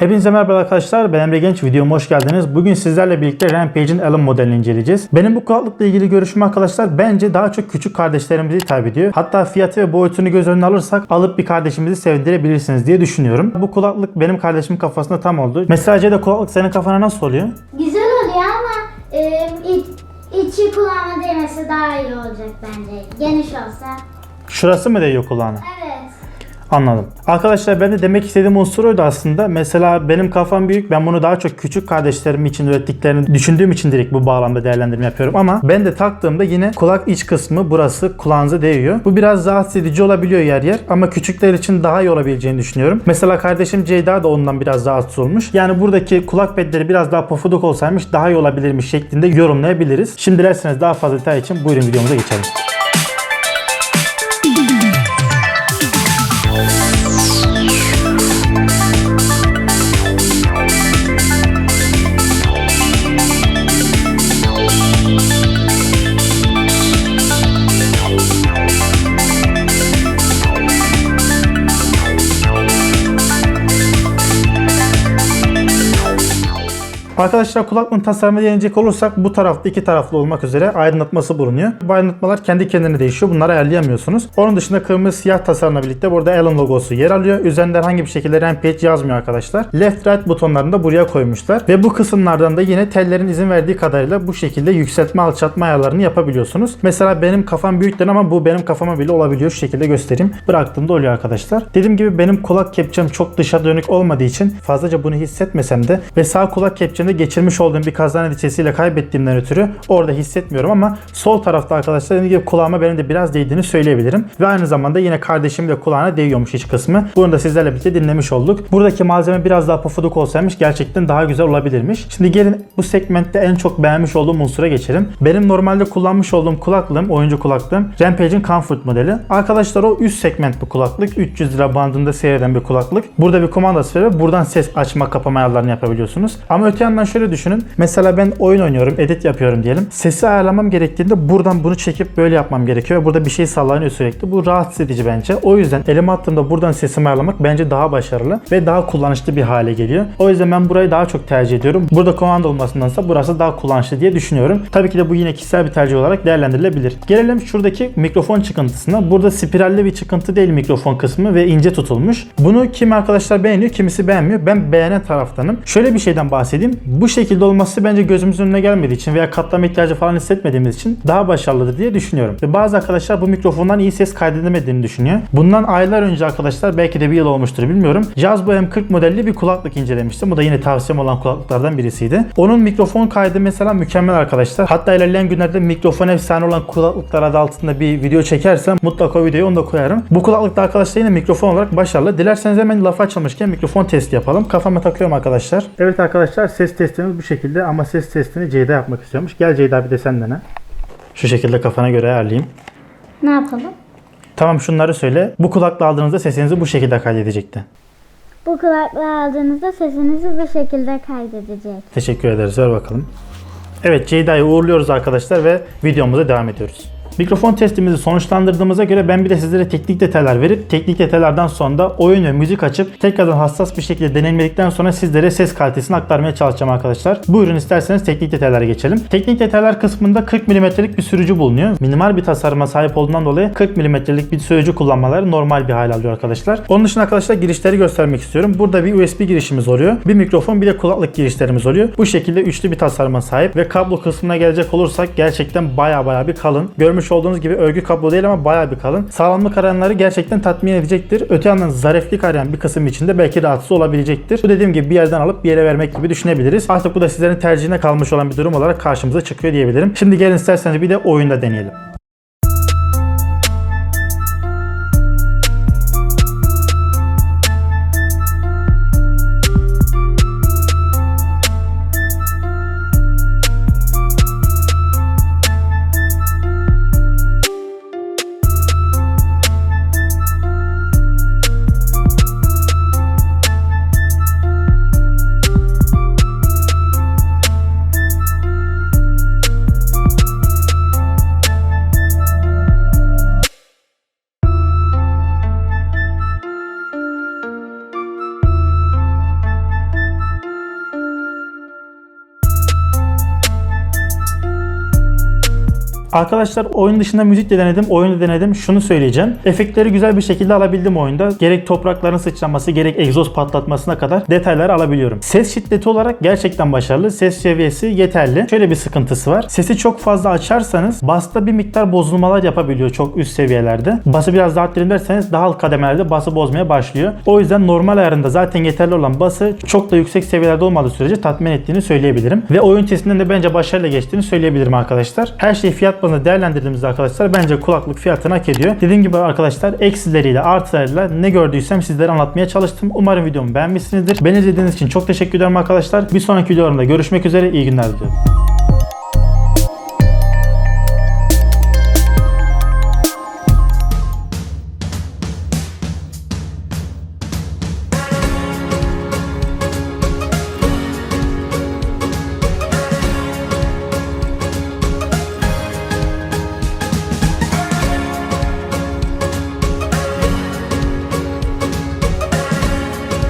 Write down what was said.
Hepinize merhaba arkadaşlar. Ben Emre Genç. Videoma hoş geldiniz. Bugün sizlerle birlikte Rampage'in Allen modelini inceleyeceğiz. Benim bu kulaklıkla ilgili görüşüm arkadaşlar bence daha çok küçük kardeşlerimizi hitap ediyor. Hatta fiyatı ve boyutunu göz önüne alırsak alıp bir kardeşimizi sevindirebilirsiniz diye düşünüyorum. Bu kulaklık benim kardeşimin kafasında tam oldu. Mesela Ceyda kulaklık senin kafana nasıl oluyor? Güzel oluyor ama e, iç, içi kulağıma değmesi daha iyi olacak bence. Geniş olsa. Şurası mı değiyor kulağına? Evet. Anladım. Arkadaşlar ben de demek istediğim unsur oydu aslında. Mesela benim kafam büyük. Ben bunu daha çok küçük kardeşlerim için ürettiklerini düşündüğüm için direkt bu bağlamda değerlendirme yapıyorum. Ama ben de taktığımda yine kulak iç kısmı burası kulağınıza değiyor. Bu biraz rahatsız edici olabiliyor yer yer. Ama küçükler için daha iyi olabileceğini düşünüyorum. Mesela kardeşim Ceyda da ondan biraz rahatsız olmuş. Yani buradaki kulak pedleri biraz daha pofuduk olsaymış daha iyi olabilirmiş şeklinde yorumlayabiliriz. Şimdi dilerseniz daha fazla detay için buyurun videomuza geçelim. Arkadaşlar kulaklığın tasarımına değinecek olursak bu tarafta iki taraflı olmak üzere aydınlatması bulunuyor. Bu aydınlatmalar kendi kendine değişiyor. Bunları ayarlayamıyorsunuz. Onun dışında kırmızı siyah tasarımla birlikte burada Allen logosu yer alıyor. Üzerinde herhangi bir şekilde Rampage yazmıyor arkadaşlar. Left right butonlarını da buraya koymuşlar. Ve bu kısımlardan da yine tellerin izin verdiği kadarıyla bu şekilde yükseltme alçaltma ayarlarını yapabiliyorsunuz. Mesela benim kafam büyükten ama bu benim kafama bile olabiliyor. Şu şekilde göstereyim. Bıraktığımda oluyor arkadaşlar. Dediğim gibi benim kulak kepçem çok dışa dönük olmadığı için fazlaca bunu hissetmesem de ve sağ kulak kepçemde geçirmiş olduğum bir kaza neticesiyle kaybettiğimden ötürü orada hissetmiyorum ama sol tarafta arkadaşlar dediğim gibi kulağıma benim de biraz değdiğini söyleyebilirim. Ve aynı zamanda yine kardeşim de kulağına değiyormuş iç kısmı. Bunu da sizlerle birlikte dinlemiş olduk. Buradaki malzeme biraz daha pofuduk olsaymış gerçekten daha güzel olabilirmiş. Şimdi gelin bu segmentte en çok beğenmiş olduğum unsura geçelim. Benim normalde kullanmış olduğum kulaklığım, oyuncu kulaklığım Rampage'in Comfort modeli. Arkadaşlar o üst segment bir kulaklık. 300 lira bandında seyreden bir kulaklık. Burada bir kumandası var ve buradan ses açma kapama ayarlarını yapabiliyorsunuz. Ama öte yandan şöyle düşünün. Mesela ben oyun oynuyorum, edit yapıyorum diyelim. Sesi ayarlamam gerektiğinde buradan bunu çekip böyle yapmam gerekiyor ve burada bir şey sallanıyor sürekli. Bu rahatsız edici bence. O yüzden elime attığımda buradan sesimi ayarlamak bence daha başarılı ve daha kullanışlı bir hale geliyor. O yüzden ben burayı daha çok tercih ediyorum. Burada komanda olmasındansa burası daha kullanışlı diye düşünüyorum. Tabii ki de bu yine kişisel bir tercih olarak değerlendirilebilir. Gelelim şuradaki mikrofon çıkıntısına. Burada spiralli bir çıkıntı değil mikrofon kısmı ve ince tutulmuş. Bunu kim arkadaşlar beğeniyor, kimisi beğenmiyor. Ben beğenen taraftanım. Şöyle bir şeyden bahsedeyim. Bu şekilde olması bence gözümüzün önüne gelmediği için veya katlama ihtiyacı falan hissetmediğimiz için daha başarılıdır diye düşünüyorum. Ve bazı arkadaşlar bu mikrofondan iyi ses kaydedemediğini düşünüyor. Bundan aylar önce arkadaşlar belki de bir yıl olmuştur bilmiyorum. Jazbo M40 modelli bir kulaklık incelemiştim. Bu da yine tavsiyem olan kulaklıklardan birisiydi. Onun mikrofon kaydı mesela mükemmel arkadaşlar. Hatta ilerleyen günlerde mikrofon efsane olan kulaklıklar adı altında bir video çekersem mutlaka o videoyu onu da koyarım. Bu kulaklıkta arkadaşlar yine mikrofon olarak başarılı. Dilerseniz hemen laf açılmışken mikrofon testi yapalım. Kafama takıyorum arkadaşlar. Evet arkadaşlar ses testimiz bu şekilde ama ses testini Ceyda yapmak istiyormuş. Gel Ceyda bir de sen dene. Şu şekilde kafana göre ayarlayayım. Ne yapalım? Tamam şunları söyle. Bu kulakla aldığınızda sesinizi bu şekilde kaydedecekti. Bu kulaklığı aldığınızda sesinizi bu şekilde kaydedecek. Teşekkür ederiz. Ver bakalım. Evet Ceyda'yı uğurluyoruz arkadaşlar ve videomuza devam ediyoruz. Mikrofon testimizi sonuçlandırdığımıza göre ben bir de sizlere teknik detaylar verip teknik detaylardan sonra da oyun ve müzik açıp tekrardan hassas bir şekilde deneyimledikten sonra sizlere ses kalitesini aktarmaya çalışacağım arkadaşlar. Buyurun isterseniz teknik detaylara geçelim. Teknik detaylar kısmında 40 mm'lik bir sürücü bulunuyor. Minimal bir tasarıma sahip olduğundan dolayı 40 mm'lik bir sürücü kullanmaları normal bir hal alıyor arkadaşlar. Onun dışında arkadaşlar girişleri göstermek istiyorum. Burada bir USB girişimiz oluyor. Bir mikrofon bir de kulaklık girişlerimiz oluyor. Bu şekilde üçlü bir tasarıma sahip ve kablo kısmına gelecek olursak gerçekten baya baya bir kalın. Görmüş olduğunuz gibi örgü kablo değil ama baya bir kalın. Sağlamlık arayanları gerçekten tatmin edecektir. Öte yandan zariflik arayan bir kısım içinde belki rahatsız olabilecektir. Bu dediğim gibi bir yerden alıp bir yere vermek gibi düşünebiliriz. Artık bu da sizlerin tercihine kalmış olan bir durum olarak karşımıza çıkıyor diyebilirim. Şimdi gelin isterseniz bir de oyunda deneyelim. Arkadaşlar oyun dışında müzik de denedim, oyunu da denedim. Şunu söyleyeceğim. Efektleri güzel bir şekilde alabildim oyunda. Gerek toprakların sıçraması, gerek egzoz patlatmasına kadar detayları alabiliyorum. Ses şiddeti olarak gerçekten başarılı. Ses seviyesi yeterli. Şöyle bir sıkıntısı var. Sesi çok fazla açarsanız basta bir miktar bozulmalar yapabiliyor çok üst seviyelerde. Bası biraz daha arttırayım derseniz daha alt kademelerde bası bozmaya başlıyor. O yüzden normal ayarında zaten yeterli olan bası çok da yüksek seviyelerde olmadığı sürece tatmin ettiğini söyleyebilirim. Ve oyun testinden de bence başarıyla geçtiğini söyleyebilirim arkadaşlar. Her şeyi fiyat bazında değerlendirdiğimizde arkadaşlar bence kulaklık fiyatını hak ediyor. Dediğim gibi arkadaşlar eksileriyle artılarıyla ne gördüysem sizlere anlatmaya çalıştım. Umarım videomu beğenmişsinizdir. Beni izlediğiniz için çok teşekkür ederim arkadaşlar. Bir sonraki videolarımda görüşmek üzere. İyi günler diliyorum.